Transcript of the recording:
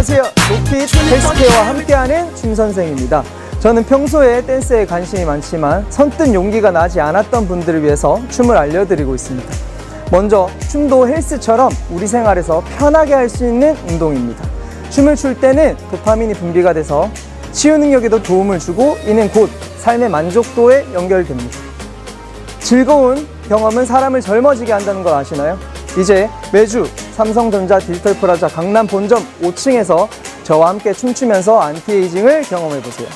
안녕하세요. 노핏 헬스케어와 함께하는 춤 선생입니다. 저는 평소에 댄스에 관심이 많지만 선뜻 용기가 나지 않았던 분들을 위해서 춤을 알려드리고 있습니다. 먼저 춤도 헬스처럼 우리 생활에서 편하게 할 수 있는 운동입니다. 춤을 출 때는 도파민이 분비가 돼서 치유 능력에도 도움을 주고 이는 곧 삶의 만족도에 연결됩니다. 즐거운 경험은 사람을 젊어지게 한다는 걸 아시나요? 이제 매주 삼성전자 디지털 프라자 강남 본점 5층에서 저와 함께 춤추면서 안티에이징을 경험해보세요.